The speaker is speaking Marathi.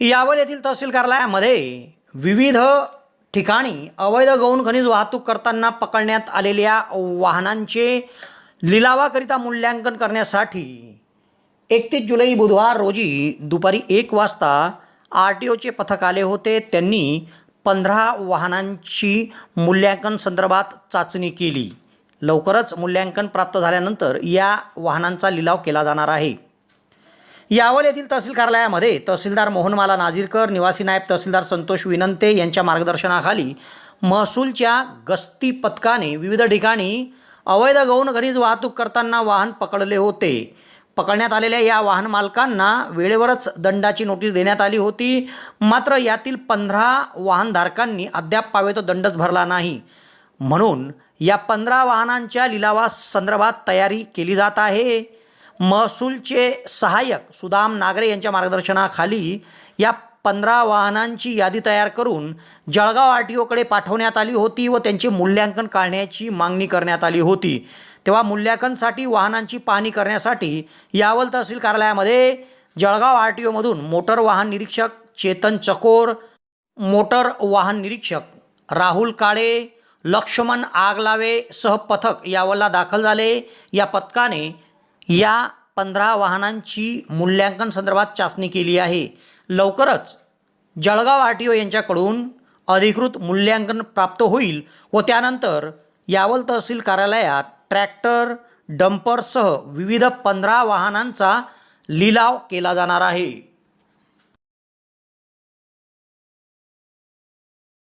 यावल येथील तहसील कार्यालयामध्ये विविध ठिकाणी अवैध गौण खनिज वाहतूक करताना पकडण्यात आलेल्या वाहनांचे लिलावाकरिता मूल्यांकन करण्यासाठी एकतीस जुलै बुधवार रोजी दुपारी एक वाजता आर टी ओचे पथक आले होते. त्यांनी पंधरा वाहनांची मूल्यांकन संदर्भात चाचणी केली. लवकरच मूल्यांकन प्राप्त झाल्यानंतर या वाहनांचा लिलाव केला जाणार आहे. यावल येथील तहसील कार्यालयामध्ये तहसीलदार मोहनमाला नाझीरकर निवासी नायब तहसीलदार संतोष विनंते यांच्या मार्गदर्शनाखाली महसूलच्या गस्ती पथकाने विविध ठिकाणी अवैध गौण खनिज वाहतूक करताना वाहन पकडले होते. पकडण्यात आलेल्या या वाहन मालकांना वेळेवरच दंडाची नोटीस देण्यात आली होती. मात्र यातील पंधरा वाहनधारकांनी अद्याप पावे तो दंडच भरला नाही. म्हणून या पंधरा वाहनांच्या लिलावासंदर्भात तयारी केली जात आहे. महसूलचे सहाय्यक सुदाम नागरे यांच्या मार्गदर्शनाखाली या पंधरा वाहनांची यादी तयार करून जळगाव आर टी ओकडे पाठवण्यात आली होती व त्यांचे मूल्यांकन काढण्याची मागणी करण्यात आली होती. तेव्हा मूल्यांकनसाठी वाहनांची पाहणी करण्यासाठी यावल तहसील कार्यालयामध्ये जळगाव आर टी ओमधून मोटर वाहन निरीक्षक चेतन चकोर मोटर वाहन निरीक्षक राहुल काळे लक्ष्मण आगलावे सह पथक यावलला दाखल झाले. या पथकाने या पंधरा वाहनांची मूल्यांकन संदर्भात चाचणी केली आहे. लवकरच जळगाव आर टी ओ यांच्याकडून अधिकृत मूल्यांकन प्राप्त होईल व त्यानंतर यावल तहसील कार्यालयात ट्रॅक्टर डंपरसह विविध पंधरा वाहनांचा लिलाव केला जाणार आहे.